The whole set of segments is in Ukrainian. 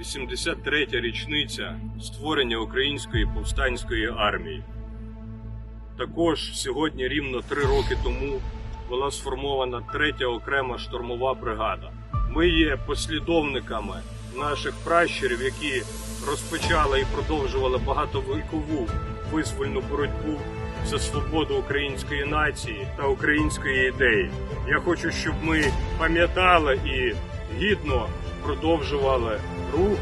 83-я річниця створення Української повстанської армії. Також сьогодні, рівно три роки тому, була сформована третя окрема штурмова бригада. Ми є послідовниками наших пращурів, які розпочали і продовжували багатовікову визвольну боротьбу за свободу української нації та української ідеї. Я хочу, щоб ми пам'ятали і гідно продовжували рух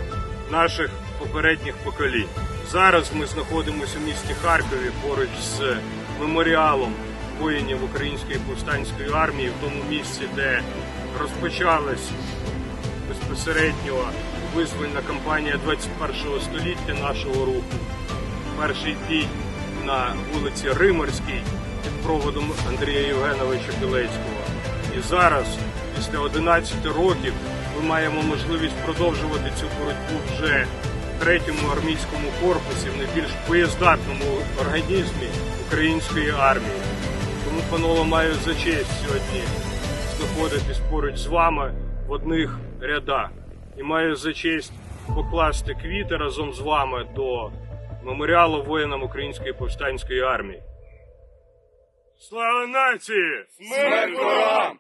наших попередніх поколінь. Зараз ми знаходимося в місті Харкові поруч з меморіалом воїнів Української повстанської армії, в тому місці, де розпочалась безпосередньо визвольна кампанія 21-го століття нашого руху. Перший бій на вулиці Римарській під проводом Андрія Євгеновича Білецького. І зараз, після 11 років, ми маємо можливість продовжувати цю боротьбу вже в третьому армійському корпусі, в найбільш боєздатному організмі української армії. Тому, панове, маю за честь сьогодні знаходитись поруч з вами в одних рядах. І маю за честь покласти квіти разом з вами до меморіалу воїнам Української повстанської армії. Слава нації! Смерть ворогам!